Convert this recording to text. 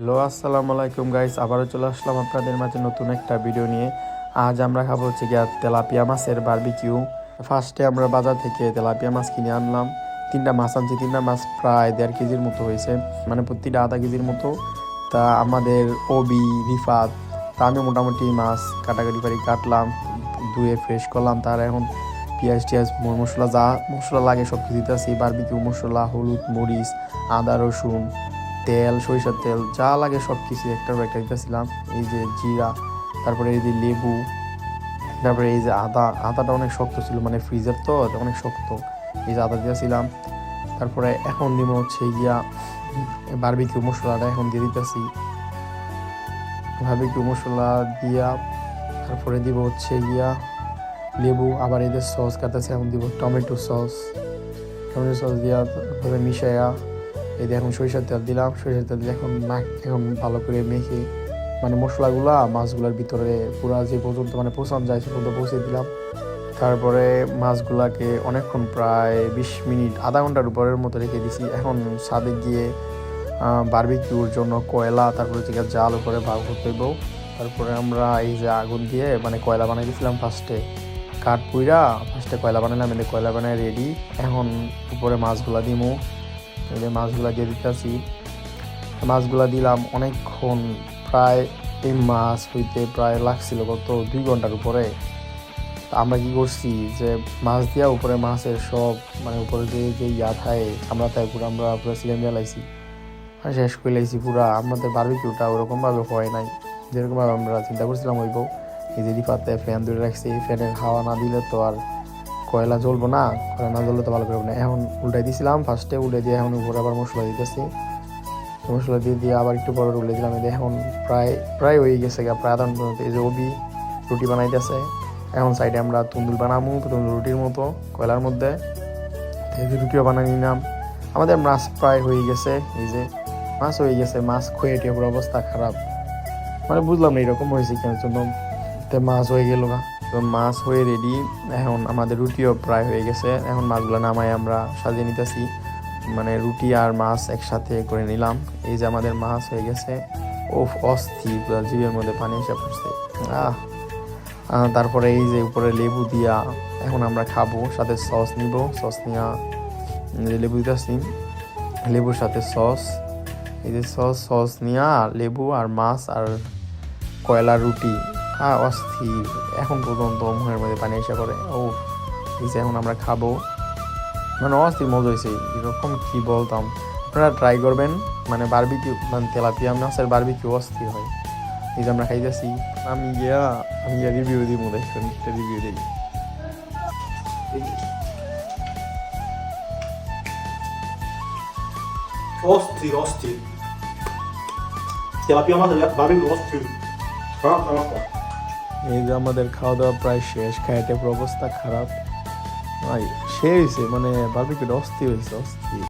Hello আসসালামু আলাইকুম guys আবারও চলে আসলাম আপনাদের মাঝে নতুন একটা ভিডিও নিয়ে। আজ আমরা খাব হচ্ছে গিয়া তেলাপিয়া মাছের বারবিকিউ ফার্স্টে আমরা বাজার থেকে তেলাপিয়া মাছ কিনে আনলাম। তিনটা মাছ আনছি। তিনটা মাছ প্রায় দেড় কেজির মতো হয়েছে। মানে প্রতিটা আধা কেজির মতো। তা আমাদের ওবি, রিফাত, তা আমি মোটামুটি মাছ কাটাকাটি পারি কাটলাম। ধুয়ে ফ্রেশ করলাম। তার এখন পেঁয়াজ টিয়াজ মশলা যা মশলা লাগে সব কিছু দিতেছি। বারবিকিউ মশলা, হলুদ, মরিচ, আদা, রসুন। তেল, সরিষার তেল, যা লাগে সব কিছু একটার পর একটা দিতেছিলাম। এই যে জিরা, তারপরে এই যে লেবু, তারপরে এই যে আদা, আদাটা অনেক শক্ত ছিল মানে ফ্রিজের তো অনেক শক্ত। এই যে আদা দিয়েছিলাম তারপরে এখন দিব হচ্ছে গিয়া বারবিকিউ মশলাটা এখন দিয়ে দিতেছি। বারবিকিউ মশলা দিয়া, তারপরে দিব হচ্ছে গিয়া লেবু, আবার এদের সস কাটাছে এখন দিব টমেটো সস টমেটো সস দিয়া তারপরে মিশাইয়া এই এখন সরিষার তেল দিলাম, সরিষার তেল দিয়ে এখন মাখ এখন ভালো করে মেখে মানে মশলাগুলা মাছগুলোর ভিতরে পুরা যে পর্যন্ত মানে পৌঁছানো যায় সে পর্যন্ত পৌঁছে দিলাম। তারপরে মাছগুলাকে অনেকক্ষণ প্রায় বিশ মিনিট, আধা ঘণ্টার উপরের মতো রেখে দিছি। এখন ছাদে গিয়ে বারবিকিউর জন্য কয়লা, তারপরে থেকে জাল উপরে ভাগ করতে তারপরে আমরা এই যে আগুন দিয়ে মানে কয়লা বানাই দিয়েছিলাম ফার্স্টে। কাঠ পুইরা, ফার্স্টে কয়লা বানাইলাম এলে কয়লা বানাই রেডি এখন উপরে মাছগুলা দিমু। যে মাছগুলা দিয়ে দিতেছি। মাছগুলা দিলাম অনেকক্ষণ, প্রায় এই মাছ হইতে প্রায় লাগছিল কত দুই ঘণ্টার উপরে। আমরা কি করছি যে মাছ দিয়া উপরে মাছের সব মানে উপরে যে যে ইয়া থাকে আমরা তাই পুরো আমরা পুরো সিলিন্ডার জ্বালাইছি আর শেষ করে লাইছি পুরা। আমাদের বারবিকিউটা ওরকমভাবে হয় নাই। যেরকমভাবে আমরা চিন্তা করছিলাম ওই বউ এই যে রিফাতে ফ্যান ধরে রাখছি ফ্যানের হাওয়া না দিলে তো আর কয়লা জ্বলবো না, কয়লা না জ্বললে তো ভালো করব না। এখন উল্টাই দিয়েছিলাম ফার্স্টে উল্টে দিয়ে এখন উপরে আবার মশলা দিতেছি। মশলা দিয়ে দিয়ে আবার একটু পরে উল্টে দিলাম। এখন প্রায় প্রায় হয়ে গেছে গা, প্রায় আধা এই যে ওবি রুটি বানাইতেছে। এখন সাইডে আমরা তুন্দুল বানাবো তুন্দুল রুটির মতো, কয়লার মধ্যে। রুটিও বানাই নিলাম। আমাদের মাছ প্রায় হয়ে গেছে। এই যে মাছ হয়ে গেছে, মাছ খুঁয়ে টিয়ে অবস্থা খারাপ। মানে বুঝলাম না এরকম হয়েছে কেন জন্য মাছ হয়ে গেল না তো মাছ হয়ে রেডি এখন আমাদের রুটিও প্রায় হয়ে গেছে। এখন মাছগুলো নামাই আমরা, সাজিয়ে নিতেছি। মানে রুটি আর মাছ একসাথে করে নিলাম। এই যে আমাদের মাছ হয়ে গেছে। ও অস্থির জীবের মধ্যে পানি এসে পড়ছে। আহ। তারপরে এই যে উপরে লেবু দিয়া এখন আমরা খাব, সাথে সস নিব। সস নিয়া যে লেবু দিতেছি। লেবুর সাথে সস। এই যে সস সস নিয়া লেবু আর মাছ আর কয়লার রুটি। অস্থির। এখন পর্যন্ত মুখের মধ্যে পানি এসে করে ও যে এখন আমরা খাব। মানে অস্থির মজা হয়েছে এরকম কি বলতাম? আপনারা ট্রাই করবেন। মানে বারবিকিউ মানে তেলাপিয়া মাছের বারবিকিউ অস্থির হয়। এই যে আমরা খাইতেছি। আমি গিয়া আমি গিয়া রিভিউ দিব দেখুন, একটা রিভিউ দিই। অস্থির অস্থির। তেলাপিয়া মাছ বারবিকিউ অস্থির। খারাপ খারাপ এই যে আমাদের খাওয়া দাওয়া প্রায় শেষ খাইতে অবস্থা খারাপ। ভাই, সে হয়েছে মানে বাবিকে অস্থি হয়েছে অস্থির।